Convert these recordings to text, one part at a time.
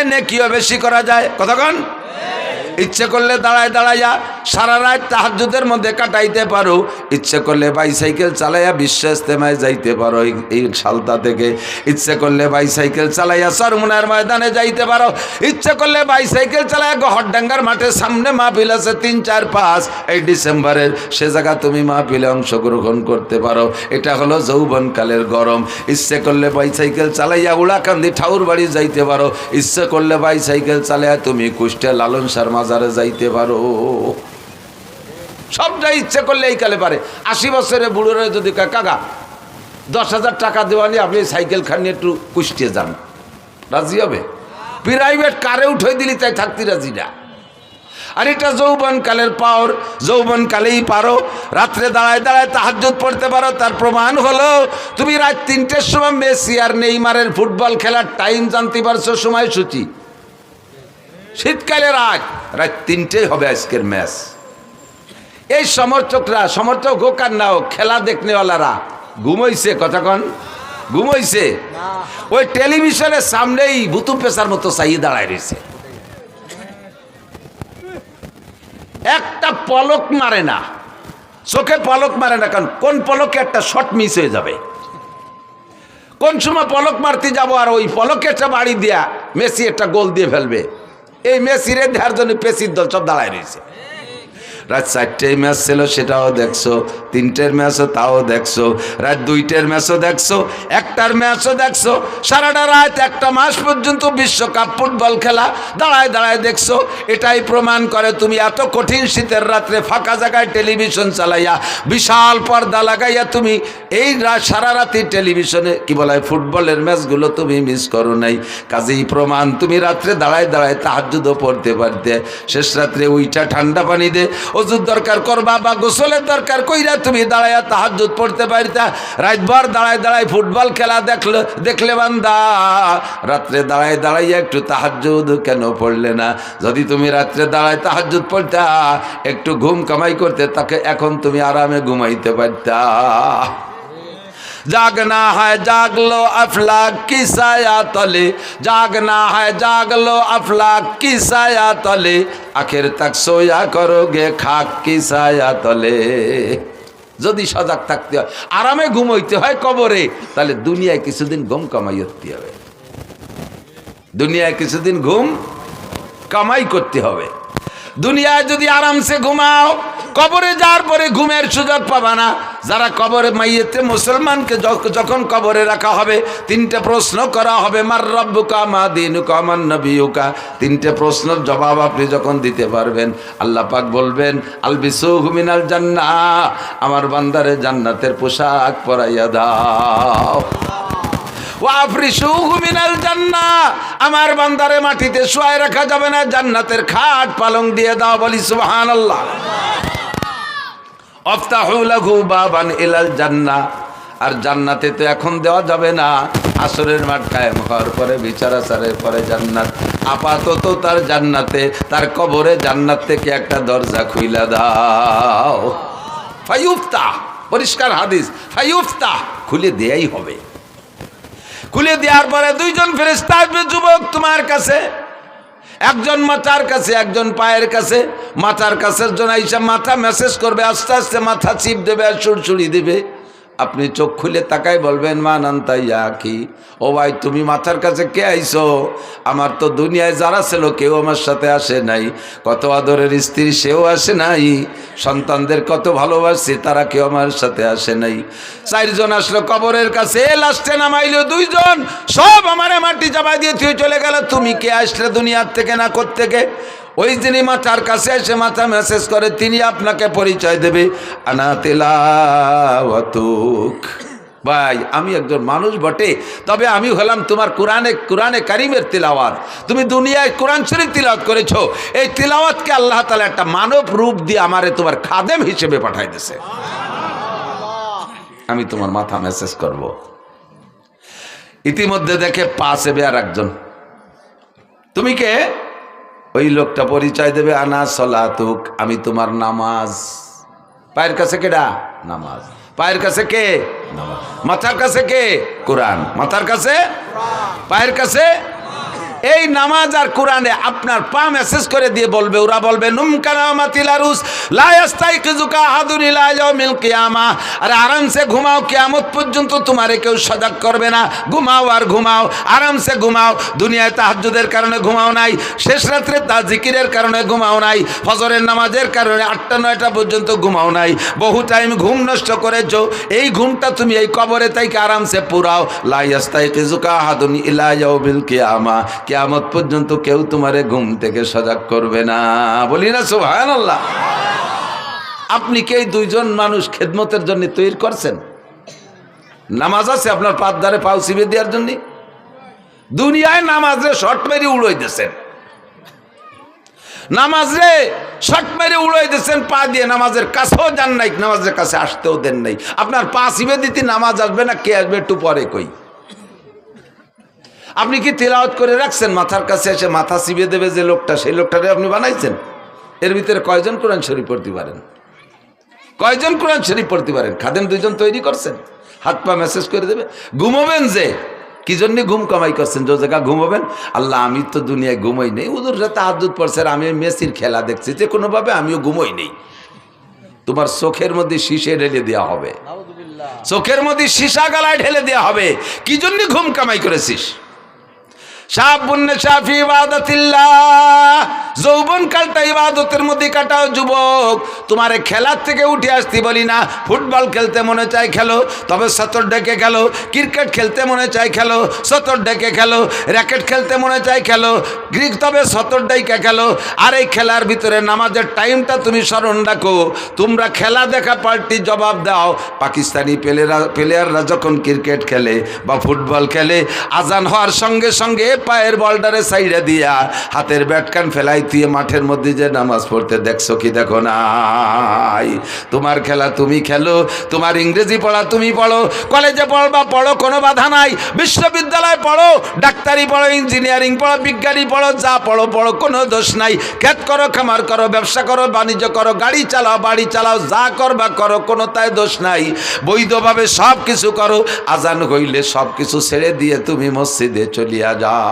যায় নেকিও বেশি করা যায়। কতক্ষণ ইচ্ছে করলে দাঁড়ায় দাঁড়াইয়া সারা রাত তাহাজুদের মধ্যে কাটাইতে পারো। ইচ্ছে করলে বাইসাইকেল চালাইয়া বিশ্ব ইস্তেমায় যাইতে পারো এই- সালতা থেকে। ইচ্ছে করলে বাইসাইকেল চালাইয়া সরমুনার ময়দানে যাইতে পারো। ইচ্ছে করলে বাইসাইকেল চালাইয়া গহরডাঙ্গার মাঠের সামনে মাহফিল আছে তিন, চার, পাঁচ। এই ডিসেম্বরের সে জায়গা তুমি মাহফিলে অংশগ্রহণ করতে পারো। এটা হলো যৌবনকালের গরম। ইচ্ছে করলে বাইসাইকেল চালাইয়া উড়াকান্দি ঠাউর বাড়ি যাইতে পারো। ইচ্ছে করলে বাইসাইকেল চালাইয়া তুমি কুষ্টিয়া লালন সার মাজারে যাইতে পারো। সবটা ইচ্ছে করলে এই কালে পারে। আশি বছরে বুড়োরে যদি কাকা, দশ হাজার টাকা দেওয়া নিয়ে আপনি সাইকেল খান নিয়ে একটু কুষ্টিয়ে যান। রাজি হবে? প্রাইভেট কারে উঠে দিলি, তাই থাকতি রাজি না। আর এটা যৌবন কালের পাওয়ার যৌবন কালেই পারো। রাত্রে দাঁড়ায় দাঁড়ায় তাহাজ্জুদ পড়তে পারো, তার প্রমাণ হলো, তুমি রাত তিনটের সময় মেসি আর নেইমারের ফুটবল খেলার টাইম জানতে পারছ সময়সূচি শীতকালের আগ, রাত তিনটেই হবে আজকের ম্যাচ এই সমর্থকরা সমর্থক হোক আর না হোক খেলা দেখনেওয়ালারা ঘুমোইছে কতক্ষণ ঘুমোইছে। ওই টেলিভিশনের সামনেই ভুতু পেশার মতো চাইয়ে দাঁড়ায় রয়েছে। একটা পলক মারে না। চোখে পলক মারে না কারণ কোন পলকে একটা শট মিস হয়ে যাবে? কোন সময় পলক মারতে যাব আর ওই পলকে একটা বাড়ি দেয়া মেসি একটা গোল দিয়ে ফেলবে? এই মেসিরে দেওয়ার জন্য পেসির দল সব দাঁড়ায় রয়েছে। রাত চারটের ম্যাচ ছিল, সেটাও দেখছ। তিনটের ম্যাচও তাও দেখছ। রাত দুইটের ম্যাচও দেখছ। একটার ম্যাচও দেখছ। সারাটা রাত একটা মাস পর্যন্ত বিশ্বকাপ ফুটবল খেলা। দাঁড়ায় দাঁড়ায় দেখছ। এটাই প্রমাণ করে তুমি এত কঠিন শীতের রাত্রে ফাঁকা জায়গায় টেলিভিশন চালাইয়া, বিশাল পর্দা লাগাইয়া তুমি এই রাত সারা রাতি টেলিভিশনে, কি বলা হয় ফুটবলের ম্যাচগুলো তুমি মিস করো নাই। কাজেই প্রমাণ, তুমি রাত্রে দাঁড়ায় দাঁড়ায় তাহাজুদও পড়তে পারতে। শেষ রাত্রে উইটা ঠান্ডা পানি দে। ওজুর দরকার করবা বা গোসলের দরকার, কইরা তুমি দাঁড়াইয়া তাহাজুত পড়তে পারতা। রাতভর দাঁড়ায় দাঁড়ায় ফুটবল খেলা দেখল, দেখলে বান্দা, রাত্রে দাঁড়ায় দাঁড়াইয়া একটু তাহাজুদ কেন পড়লে না? যদি তুমি রাত্রে দাঁড়ায় তাহাজুদ পড়তা, একটু ঘুম কামাই করতে, তাকে এখন তুমি আরামে ঘুমাইতে পারতা। জাগ না হয়, জাগলো আফলাক কি সায়া জাগ না হয়, জাগলো আফলাক কি সায়া তলে। আখের তাক সোয়া করো গে খাক কি সায়া তলে। যদি সজাগ থাকতে হয়, আরামে ঘুমাইতে হয় কবরে, তাহলে দুনিয়ায় কিছুদিন ঘুম কামাই করতে হবে। দুনিয়ায় কিছুদিন ঘুম কামাই করতে হবে। দুনিয়ায় যদি আরামসে ঘুমাও, কবরে যাওয়ার পরে ঘুমের সুযোগ পাবা না। যারা কবরে মাইয়েতে মুসলমানকে যখন কবরে রাখা হবে, তিনটে প্রশ্ন করা হবে, মার রব্বুকা, মা দিনুকা আমার নবীকা তিনটে প্রশ্নের জবাব আপনি যখন দিতে পারবেন, আল্লাহ পাক বলবেন আলবিসু মিনাল জান্না আমার বান্দারে জান্নাতের পোশাক পরাইয়া দাও। মিনাল জান্নাহ আমার বান্দারে মাটিতে শুয়ায় রাখা যাবে না, জান্নাতের খাট পালং দিয়ে দাও বলি লাহু বাবান জান্নাহ আর জান্নাতে তো এখন দেওয়া যাবে না, আসরের মাঠ কায়েম হওয়ার পরে বিচার আচারের পরে জান্নাত। আপাতত তার জান্নাতে, তার কবরে জান্নাত থেকে একটা দরজা খুইলা দাও। ফাইউফতা পরিষ্কার হাদিস ফাইউফতা খুলে দেয়াই হবে। খুলে দেওয়ার পরে দুইজন ফেরেস্তা আসবে, যুবক তোমার কাছে। একজন মাথার কাছে, একজন পায়ের কাছে। মাথার কাছের জন্য আইসা মাথা মেসেজ করবে, আস্তে আস্তে মাথা চিপ দেবে আর সুড়সুড়ি দেবে। আপনি চোখ খুলে তাকাই বলবেন, মা নান্তাইয়া কি ও ভাই, তুমি মাথার কাছে কে আইছো? আমার তো দুনিয়ায় যারা ছিল কেউ আমার সাথে আসে নাই। কত আদরের স্ত্রী সেও আসে নাই। সন্তানদের কত ভালোবাসি তারা কেউ আমার সাথে আসে নাই। চারজন আসলো কবরের কাছে লাস্টে নামাইলো দুইজন। সব আমারে মাটি চাপাই দিয়ে তুই চলে গেল। তুমি কে আসলে দুনিয়ার থেকে না থেকে ওই যিনি মাথার কাছে এসে মাথা মেসেজ করে তিনি আপনাকে পরিচয় দেবে। আনা তেলাওয়াতুক। ভাই আমি একজন মানুষ বটে তবে আমি হলাম তোমার কোরআনে কোরআনে কারিমের তিলাওয়াত। তুমি দুনিয়ায় কোরআন শরীফ তিলাওয়াত করেছ এই তিলাওয়াতকে আল্লাহ তালা একটা মানব রূপ দিয়ে আমারে তোমার খাদেম হিসেবে পাঠাই দিছে আমি তোমার মাথা মেসেজ করব। ইতিমধ্যে দেখে পাশে আর একজন। তুমি কে? ওই লোকটা পরিচয় দেবে আনা সলাতুক আমি তোমার নামাজ। পায়ের কাছে কেডা নামাজ। পায়ের কাছে কে? নামাজ। মাথার কাছে কে? কোরআন। মাথার কাছে? পায়ের কাছে? এই নামাজ আর কোরআনে আপনার পা মেসেজ করে দিয়ে বলবে, ওরা বলবে আরামসে ঘুমাও, কিয়ামত পর্যন্ত তোমারে কেউ সজাগ করবে না। ঘুমাও আর ঘুমাও, আরামসে ঘুমাও। দুনিয়ায় তাহাজ্জুদের কারণে ঘুমাও নাই, শেষ রাত্রে তা জিকিরের কারণে ঘুমাও নাই, ফজরের নামাজের কারণে আটটা, নয়টা পর্যন্ত ঘুমাও নাই। বহু টাইম ঘুম নষ্ট করেছ, এই ঘুমটা তুমি এই কবরে তাইকে আরামসে পুরাও। লাইয়াস্তাই কিজুকা হাদুন ইলায়াউমিল কিয়ামা। কিয়ামত পর্যন্ত কেউ তোমারে ঘুম থেকে সজাগ করবে না। বলি না, সুবহানাল্লাহ। আপনি কি দুইজন মানুষ খেদমতের জন্য তৈরি করছেন? নামাজ আছে আপনার পাত ধারে পাও চিবে দেওয়ার জন্য? দুনিয়ায় নামাজ রে শর্ট মেরে উড়াই দিয়েছেন। নামাজ রে শর্ট মেরে উড়াই দিয়েছেন, পা দিয়ে নামাজের কাছেও যান নাই, নামাজের কাছে আসতেও দেন নাই। আপনার পা চিবে দিতে নামাজ আসবে না, কে আসবে একটু পরে কই? আপনি কি তেলাওয়াত করে রাখছেন? মাথার কাছে এসে মাথা চিবে দেবে যে লোকটা সেই লোকটারে আপনি বানাইছেন? এর ভিতরে কয়জন কোরআন শরীফ পড়তে পারেন? কয়জন কোরআন শরীফ পড়তে পারেন? খাদেম দুইজন তৈরি করছেন? হাত পা মেসেজ করে দেবে? ঘুমোবেন যে? কি জন্য ঘুম কামাই করছেন? যে জায়গা ঘুমোবেন? আল্লাহ আমি তো দুনিয়ায় ঘুমাই নেই। ওদের সাথে আদুত পড়ছে আর আমি মেসির খেলা দেখছি যে কোনোভাবে আমিও ঘুমোই নেই। তোমার চোখের মধ্যে শীষে ঢেলে দেওয়া হবে। চোখের মধ্যে সীসা গালায় ঢেলে দেওয়া হবে। কি জন্য ঘুম কামাই করেছিস? সাবুন্নে সাফি ইবাদতিল্লাহ। যৌবন কালটা ইবাদতের মধ্যে কাটাও যুবক। তোমার খেলার থেকে উঠে আসতে বলি না। ফুটবল খেলতে মনে চাই খেলো, তবে সতর ডেকে খেলো। ক্রিকেট খেলতে মনে চাই খেলো, সতর ডেকে খেলো। র্যাকেট খেলতে মনে চাই খেলো, গ্রিক তবে সতর খেলো। আর এই খেলার ভিতরে নামাজের টাইমটা তুমি স্মরণ রাখো। তোমরা খেলা দেখা পাল্টি জবাব দাও। পাকিস্তানি প্লেয়াররা প্লেয়াররা যখন ক্রিকেট খেলে বা ফুটবল খেলে, আজান হওয়ার সঙ্গে সঙ্গে পায়ের বলটারে সাইডে দিয়া হাতের ব্যাটকান ফেলাই দিয়ে মাঠের মধ্যে যে নামাজ পড়তে দেখছ কি দেখো নাই? তোমার খেলা তুমি খেলো, তোমার ইংরেজি পড়া তুমি পড়ো, কলেজে পড়বা পড়ো, কোনো বাধা নাই। বিশ্ববিদ্যালয়ে পড়ো, ডাক্তারি পড়ো, ইঞ্জিনিয়ারিং পড়ো, বিজ্ঞানী পড়ো, যা পড়ো পড়ো, কোনো দোষ নাই। ক্ষেত করো, খামার করো, ব্যবসা করো, বাণিজ্য করো, গাড়ি চালাও, বাড়ি চালাও, যা করবা করো কোনো তাই দোষ নাই। বৈধভাবে সব কিছু করো, আজান হইলে সব কিছু ছেড়ে দিয়ে তুমি মসজিদে চলিয়া যাও।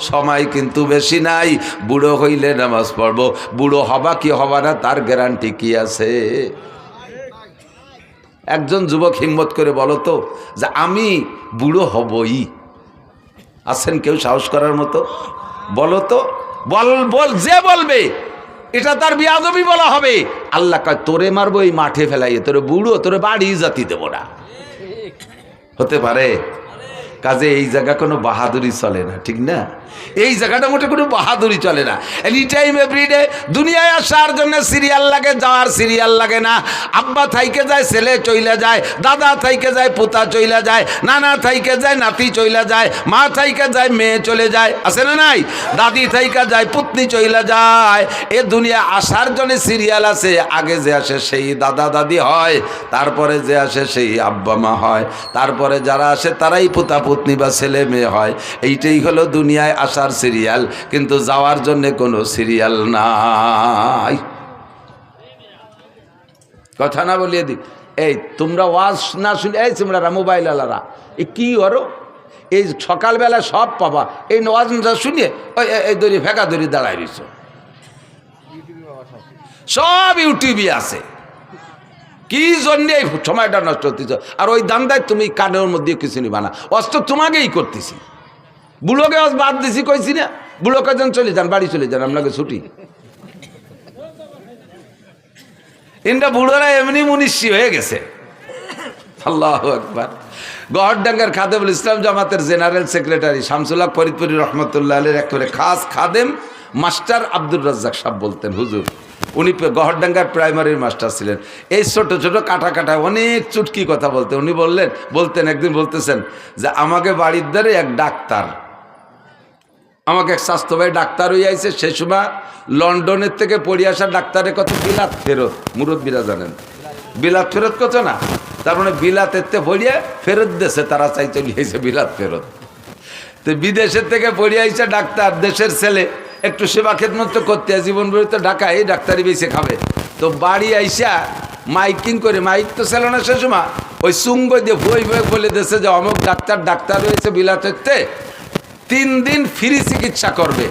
সময় কিন্তু বেশি নাই। বুড়ো হইলে নামাজ পড়ব। বুড়ো হবা কি হবা না, তার গ্যারান্টি কি আছে? একজন যুবক হিম্মত করে বলো তো, যে আমি বুড়ো হবই। আছেন কেউ সাহস করার মতো? বলো তো, বল বল, যে বলবে, এটা তার বিয়াদবি বলা হবে। আল্লাহ কয়, তোরে মারবো এই মাঠে ফেলাইয়ে, তোরে বুড়ো, তোরে বাড়ি জাতি দেবো না। হতে পারে? কাজে এই জায়গা কোনো বাহাদুরি চলে না ঠিক না? এই জায়গাটা মোটে কোনো বাহাদুরি চলে না। এনি টাইম এভরিডে দুনিয়ায় আসার জন্য সিরিয়াল লাগে, যাওয়ার সিরিয়াল লাগে না। আব্বা থাইকে যায়, ছেলে চইলে যায়, দাদা থাইকে যায়, পোতা চইলা যায়, নানা থাইকে যায়, নাতি চইলা যায়, মা থাইকে যায়, মেয়ে চলে যায়, আছে না নাই? দাদি থাইকা যায়, পুতনি চইলা যায়। এ দুনিয়া আসার জন্য সিরিয়াল আছে, আগে যে আসে সেই দাদা দাদি হয়, তারপরে যে আসে সেই আব্বা মা হয়, তারপরে যারা আসে তারাই পুতা পুতনি বা ছেলে মেয়ে হয়। এইটাই হলো দুনিয়ায় আসার সিরিয়াল, কিন্তু যাওয়ার জন্য কোনো সিরিয়াল নাই। কথা না বলিয়ে দি। এই, তোমরা ওয়াজ না শুনে, এই তোমরা মোবাইল আলারা এ কি করো? এই সকালবেলা সব পাবা। এই ওয়াজ না শুনিয়ে, ওই, এই- দড়ি ফেঁকা দড়ি দাঁড়ায় রইছ। সব ইউটিউবে আছে। কি জন্যে এই সময়টা নষ্ট হতেছ আর ওই দান্দায় তুমি কানের মধ্যে কিছু নিবা না। অস্ত তোমাকেই করতেছি। বুড়োকে আজ বাদ দিছি, কইছি না। বুড়োকে যেন চলে যান? বাড়ি চলে যান, আপনাকে ছুটি। ইনটা বুড়োরা এমনি মুনিশি হয়ে গেছে। আল্লাহ একবার গহরডাঙ্গার খাদেমুল ইসলাম জামাতের জেনারেল সেক্রেটারি শামসুল্লাহ ফরিদপুরি রহমতুল্লাহ আলের এক করে খাস খাদেম মাস্টার আব্দুর রাজ্জাক সাহেব বলতেন, হুজুর, উনি গহরডাঙ্গার প্রাইমারির মাস্টার ছিলেন। এই ছোট ছোট, কাটা কাটা, অনেক চুটকি কথা বলতেন। উনি বললেন, বলতেন, একদিন বলতেছেন যে, আমাকে বাড়ির দ্বারে এক ডাক্তার আমাকে এক স্বাস্থ্য ভাই ডাক্তার হয়ে আইছে সে সময় লন্ডনের থেকে পড়ে আসা ডাক্তারের কত বিলাত ফেরত, মুরব্বীরা জানেন। বিলাত ফেরত কত না? তার মানে বিলাত এতে পড়িয়ে ফেরত দেশে তারা চাই চলে আইছে বিলাত ফেরত। তো বিদেশের থেকে পড়ে আইছে ডাক্তার, দেশের ছেলে, একটু সেবা খেদমত তো করতে জীবন তো ঢাকা এই ডাক্তারি বেশি খাবে। তো বাড়ি আইসা মাইকিং করে, মাইক তো ছিল না সে সময়, ওই সুঙ্গ দিয়ে বই বই বলে দেশে যে অমুক ডাক্তার ডাক্তার হয়েছে বিলাত হইতে তিন দিন ফ্রি চিকিৎসা করবে।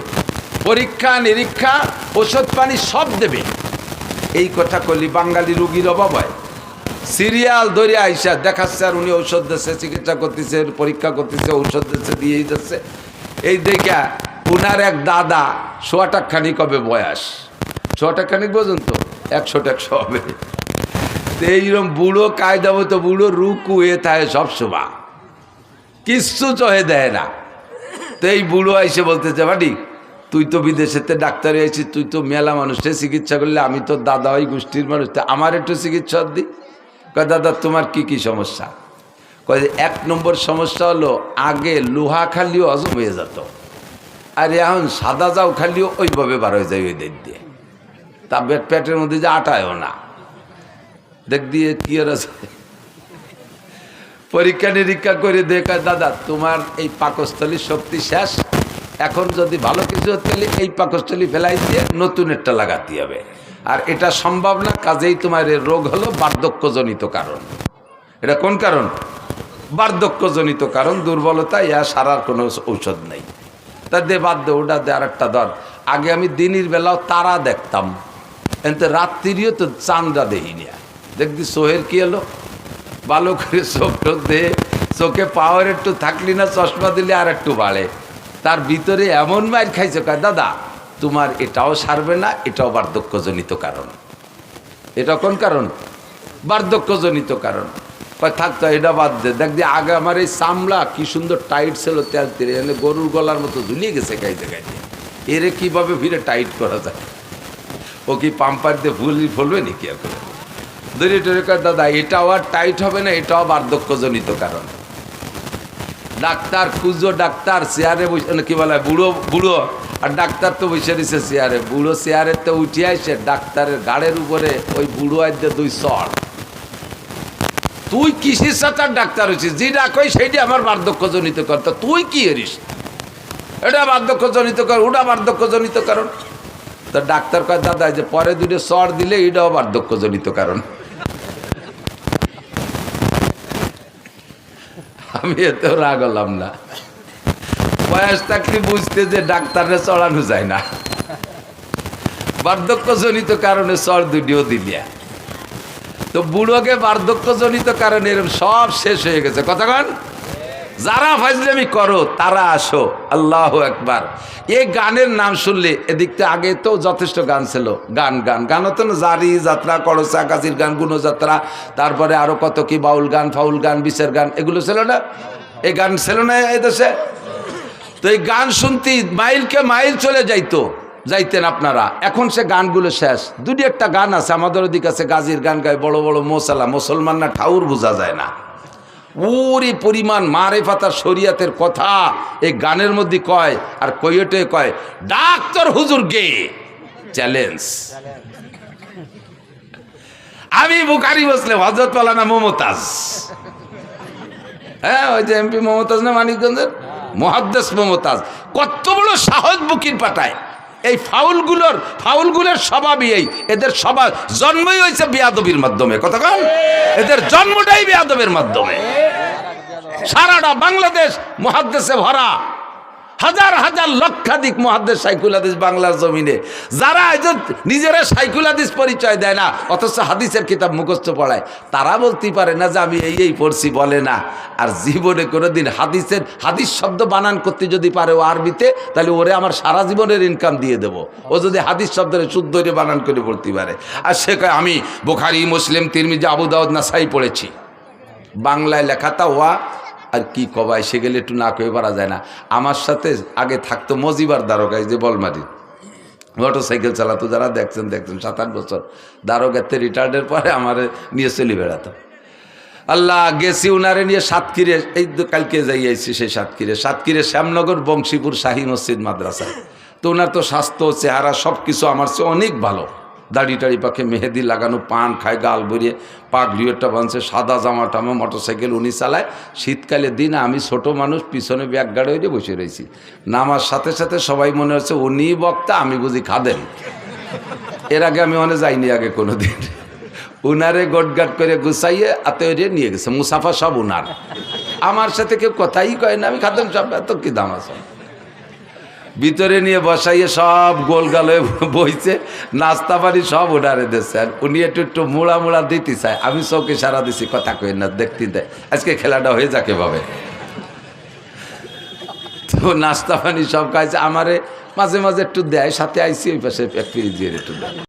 পরীক্ষা, নিরীক্ষা, ওষুধ পানি সব দেবে। এই কথা করলি বাঙালি রুগীর অভাব হয়। সিরিয়াল ধরে আইসা দেখাচ্ছে আর উনি ঔষধ দিচ্ছে, চিকিৎসা করতেছে, পরীক্ষা করতেছে ঔষধ দিচ্ছে, দিয়েই যাচ্ছে। এই দেখা উনার এক দাদা খানিক হবে বয়স? খানিক পর্যন্ত একশো একশো হবে। তো এইরকম বুড়ো কায়দা মতো বুড়ো রুকু এ থাকে সবসময়। কিচ্ছু চহে দেয় না। তো এই বুড়ো এসে বলতেছে বাড়ি তুই তো বিদেশেতে ডাক্তার হয়েছিস, তুই তো মেলা মানুষের চিকিৎসা করলে, আমি তো দাদা ওই গোষ্ঠীর মানুষ, তা আমার একটু চিকিৎসা দি। কয়, দাদা, তোমার কি কি সমস্যা? কয়, এক নম্বর সমস্যা হলো, আগে লোহা খালিও হজম হয়ে যেত। আর এখন সাদা যাও খালিও ওইভাবে বার হয়ে যায় ওই দিক দিয়ে। তা পেট, পেটের মধ্যে যে আটায়ও না। দেখ দিয়ে কি আর আছে? পরীক্ষা নিরীক্ষা করে দেখা, দাদা, তোমার এই পাকস্থলী শক্তি শেষ। এখন যদি ভালো কিছু হতে গেলে এই পাকস্থলী ফেলাই দিয়ে নতুন একটা লাগাতে হবে। আর এটা সম্ভব না, কাজেই তোমার রোগ হলো বার্ধক্যজনিত কারণ। এটা কোন কারণ? বার্ধক্যজনিত কারণ, দুর্বলতা ইয়া সারার কোনো ঔষধ নেই। তা দে, বাদ দে, ওটা দে আর একটা ধর। আগে আমি দিনের বেলাও তারা দেখতাম। কিন্তু রাত্রিও তো চান্দা দেখিনি। দেখবি সোহের কি এলো ভালো করে চোখ টোক দে চোখে পাওয়ার একটু থাকলি না, চশমা দিলে আর একটু বাড়ে। তার ভিতরে এমন মাইর খাইছে কয় দাদা, তোমার এটাও সারবে না, এটাও বার্ধক্যজনিত কারণ। এটা কোন কারণ? বার্ধক্যজনিত কারণ। থাকতো এটা বাদ দে। দেখ দিয়ে আগে আমার এই চামড়া কি সুন্দর টাইট ছিল তেল তেলে, এনে গরুর গলার মতো ঝুলিয়ে গেছে খাইতে খাইতে এরে কীভাবে ফিরে টাইট করা যায়? ও কি পাম্পার দিয়ে ফুলি ফলবে নাকি আর করে দড়ি টড়ি কয়, দাদা এটাও আর টাইট হবে না, এটাও বার্ধক্যজনিত কারণ। ডাক্তার খুঁজো, ডাক্তার চেয়ারে বসে, কি বলে, বুড়ো বুড়ো, আর ডাক্তার তো বসে দিছে চেয়ারে। বুড়ো চেয়ারে তো উঠে আসে, ডাক্তারের গাড়ের উপরে ওই বুড়ো আইতে দুই সর তুই কিসের সাথে ডাক্তার হয়েছিস? যেটা কই সেইটা আমার বার্ধক্যজনিত কর তা তুই কি এরিস? এটা বার্ধক্যজনিত কর ওটা বার্ধক্যজনিত কারণ। তা ডাক্তার কয়, দাদা যে পরে দুটো সর দিলে এটাও বার্ধক্যজনিত কারণ। আমি এতেও রাগ হলাম না। বয়স থাকলে বুঝতে যে ডাক্তারে চড়ানো যায় না। বার্ধক্যজনিত কারণে চর দুটিও দিলিয়া তো বুড়োকে বার্ধক্যজনিত কারণে এরকম সব শেষ হয়ে গেছে। কতক্ষণ যারা ফাইজলামি করো, তারা আসো। আল্লাহ একবার এই গানের নাম শুনলে এদিক থেকে আগে তো যথেষ্ট গান ছিল। গান গান। গান হতো না, জারি, যাত্রা, করসা কাজির গান, গুণযাত্রা, তারপরে আরও কত কি, বাউল গান, ফাউল গান, বিশের গান, এগুলো ছিল না? এই গান ছিল না এই দেশে? তো এই গান শুনতে মাইলকে মাইল চলে যাইতো, যাইতেন আপনারা। এখন সে গানগুলো শেষ। দুটি একটা গান আছে, আমাদের ওদিক আছে গাজীর গান গায়, বড় বড় মোসালা মুসলমান না ঠাউর বোঝা যায় না। ওরে পরিমাণ মারে পাতা শরিয়াতের কথা এই গানের মধ্যে কয় আর কইটে কয়, ডাক্তার হুজুর গে চ্যালেঞ্জ। আমি বুকারি বসলে হজরত পালানা মমতাজ। হ্যাঁ ওই যে এমপি মমতাজ না মানিকগঞ্জের? মহাদ্দেশ মমতাজ। কত বড় সাহস বুকির পাঠায়। এই ফাউলগুলোর ফাউলগুলোর স্বভাবই এই। এদের স্বভাব জন্মই হয়েছে বেয়াদবির মাধ্যমে কতক্ষণ এদের জন্মটাই বিয়াদবের মাধ্যমে। সারাটা বাংলাদেশ মহাদেশে ভরা। হাজার হাজার লক্ষাধিক মহাদ্দেশ সাইকুল হাদিস বাংলার জমিনে। যারা নিজেরা সাইকুল হাদিস পরিচয় দেয় না, অথচ হাদিসের কিতাব মুখস্থ পড়ায়, তারা বলতে পারে না যে আমি এই এই পড়ছি বলে না। আর জীবনে কোনোদিন হাদিসের, হাদিস শব্দ বানান করতে যদি পারে ও আরবিতে, তাহলে ওরে আমার সারা জীবনের ইনকাম দিয়ে দেব। ও যদি হাদিস শব্দের শুদ্ধ বানান করে পড়তে পারে। আর সে আমি বোখারি, মুসলিম, তিরমিজি, আবু দাউদ, নাসাই পড়েছি। বাংলায় লেখাতা ওয়া আর কি কবাই সে গেলে একটু না কয়ে পারা যায় না। আমার সাথে আগে থাকতো মজিবার দ্বারকায় যে বলমারি। মোটর সাইকেল চালাতো যারা, দেখছেন দেখছেন সাত আট বছর। দ্বারকাতে রিটায়ার্ডের পরে আমার নিয়ে চলে বেড়াতো। আল্লাহ, গেছি উনারে নিয়ে সাতক্ষীরে, এই তো কালকে যাই আইছি সেই সাতক্ষীরে। সাতক্ষীরে শ্যামনগর, বংশীপুর শাহী মসজিদ মাদ্রাসায়। তো ওনার তো স্বাস্থ্য, চেহারা সব কিছু আমার চেয়ে অনেক ভালো। দাড়ি টাড়ি পাখে মেহেদি লাগানো, পান খায়, গাল ভরিয়ে পাগড়িওটা বানছে সাদা জামা টামা মোটর সাইকেল উনি চালায়। শীতকালে দিন আমি ছোট মানুষ, পিছনে ব্যাগ গাড়ি হয়ে বসে রয়েছি নামার সাথে সাথে সবাই মনে হচ্ছে উনি বক্তা, আমি বুঝি খাদেন এর আগে আমি অনেক যাইনি আগে কোনো দিন উনারে গটগাট করে গুছাইয়ে আতেরে নিয়ে গেছে, মুসাফা সব উনার। আমার সাথে কেউ কথাই কয় না, আমি খাদেম সব, এত কি দাম আছে? ভিতরে নিয়ে বসাইয়ে সব গোল গালে বইছে, নাস্তা পানি সব উডারে দিচ্ছে আর উনি একটু একটু মুড়া মুড়া দিতে চাই আমি চৌকে সারা দিছি, কথা কই না, দেখতে দেয় আজকে খেলাটা হয়ে যাকে ভাবে তো নাস্তা পানি সব খাইছে, আমারে মাঝে মাঝে একটু দেয়, সাথে আইসি ওই পাশে দিয়ে একটু দেয়।